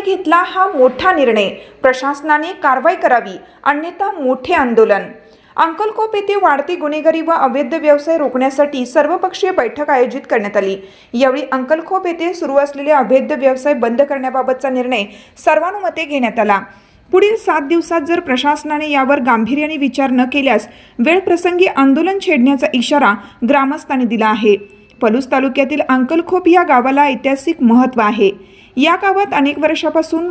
सरकारने घेतला हा मोठा निर्णय. प्रशासनाने कारवाई करावी अन्यथा मोठे आंदोलन. अंकलकोप येथे वाढती गुन्हेगारी व अवैध व्यवसाय रोखण्यासाठी सर्वपक्षीय बैठक आयोजित करण्यात आली. यावेळी अंकलखोप येथे सुरू असलेले अवैध व्यवसाय बंद करण्याबाबतचा निर्णय सर्वानुमते घेण्यात आला. पुढील सात दिवसात जर प्रशासनाने यावर गांभीर्याने विचार न केल्यास वेळप्रसंगी आंदोलन छेडण्याचा इशारा ग्रामस्थांनी दिला आहे. पलूस तालुक्यातील अंकलखोप या गावाला ऐतिहासिक महत्त्व आहे. या गावात अनेक वर्षापासून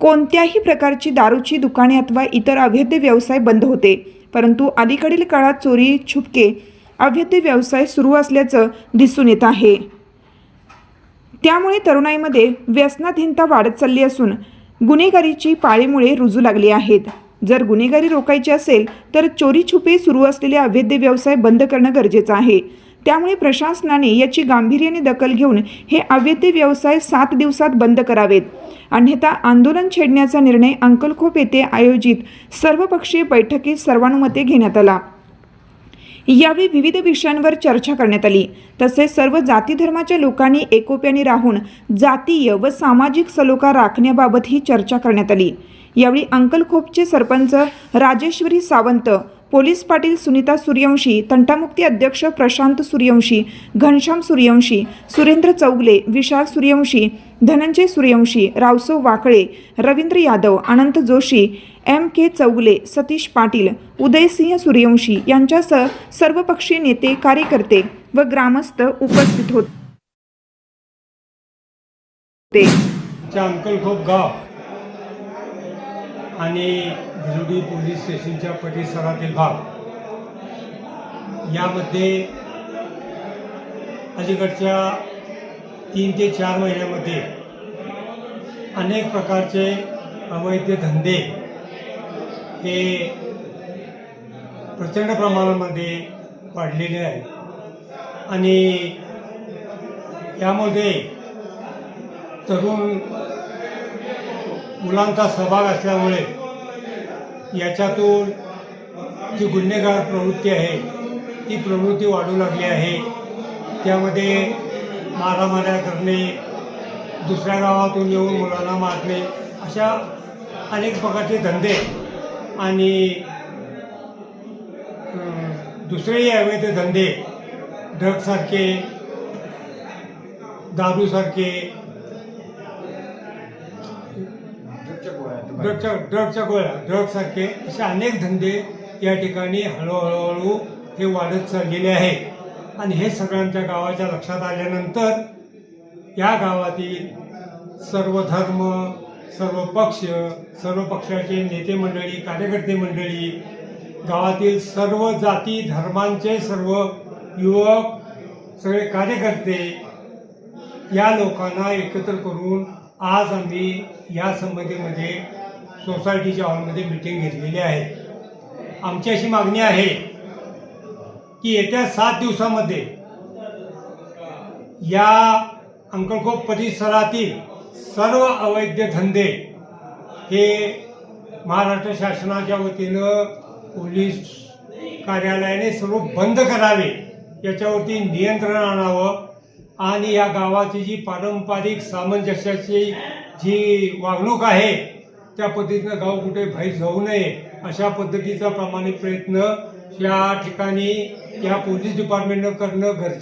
कोणत्याही प्रकारची दारूची दुकाने अथवा इतर अवैध व्यवसाय बंद होते. परंतु अलीकडील काळात चोरी छुपके अवैध व्यवसाय सुरू असल्याचं दिसून येत आहे. त्यामुळे तरुणाईमध्ये व्यसनाधीनता वाढत चालली असून गुन्हेगारीची पाळीमुळे रुजू लागली आहेत. जर गुन्हेगारी रोखायची असेल तर चोरी छुपे सुरू असलेले अवैध व्यवसाय बंद करणं गरजेचं आहे. त्यामुळे प्रशासनाने याची गांभीर्याने दखल घेऊन हे अवैध व्यवसाय सात दिवसात बंद करावेत. अन्यथा आंदोलन छेडण्याचा निर्णय अंकलखोप येथे आयोजित सर्वपक्षीय बैठकीत सर्वानुमते घेण्यात आला. यावेळी विविध विषयांवर चर्चा करण्यात आली. तसेच सर्व जाती धर्माच्या लोकांनी एकोप्याने राहून जातीय व सामाजिक सलोखा राखण्याबाबतही चर्चा करण्यात आली. यावेळी अंकलखोपचे सरपंच राजेश्वरी सावंत पोलीस पाटील सुनीता सूर्यवंशी तंटामुक्ती अध्यक्ष प्रशांत सूर्यवंशी घनश्याम सूर्यवंशी सुरेंद्र चौगले विशाल सूर्यवंशी धनंजय सूर्यवंशी रावसो वाकळे रवींद्र यादव अनंत जोशी एम के चौगले सतीश पाटील उदयसिंह सूर्यवंशी यांच्यासह सर्वपक्षीय नेते कार्यकर्ते व ग्रामस्थ उपस्थित होते. अंकलखोप गाव आणि भिलुडी पोलीस स्टेशनच्या परिसरातील भाग. यामध्ये अलीकडच्या तीन ते चार महिन्यामध्ये अनेक प्रकारचे अवैध धंदे हे प्रचंड प्रमाणामध्ये वाढलेले आहेत. आणि यामध्ये तरुण मुलांचा सहभाग असल्यामुळे याच्यातून जी गुन्हेगार प्रवृत्ती आहे ती प्रवृत्ती वाढू लागली आहे. त्यामध्ये मारामाऱ्या करणे दुसऱ्या गावातून येऊन मुलांना मारणे अशा अनेक प्रकारचे धंदे आणि दुसरेही अवैध धंदे ड्रगसारखे दारूसारखे ड्रगच्या ड्रगच्या गोळ्या ड्रगसारखे असे अनेक धंदे या ठिकाणी हळूहळू हे वाढत चाललेले आहे. आणि हे सगळ्यांच्या गावाच्या लक्षात आल्यानंतर या गावातील सर्व धर्म सर्व पक्ष सर्व पक्षाचे नेते मंडळी कार्यकर्ते मंडळी गावातील सर्व जाती धर्मांचे सर्व युवक सगळे कार्यकर्ते या लोकांना एकत्र करून आज आम्ही या संबंधीमध्ये सोसायटीच्या हॉलमध्ये मिटिंग घेतलेली आहे. आमची अशी मागणी आहे की येत्या सात दिवसामध्ये या अंकलखोप परिसरातील सर्व अवैध धंदे हे महाराष्ट्र शासनाच्या वतीनं पोलीस कार्यालयाने सर्व बंद करावे याच्यावरती नियंत्रण आणावं आणि या गावाची जी पारंपरिक सामंजस्याची जी वागणूक आहे त्या पद्धतीनं गाव कुठे बाहेर जाऊ नये अशा पद्धतीचा प्रामाणिक प्रयत्न या ठिकाणी या पोलीस डिपार्टमेंटनं करणं गरजेचं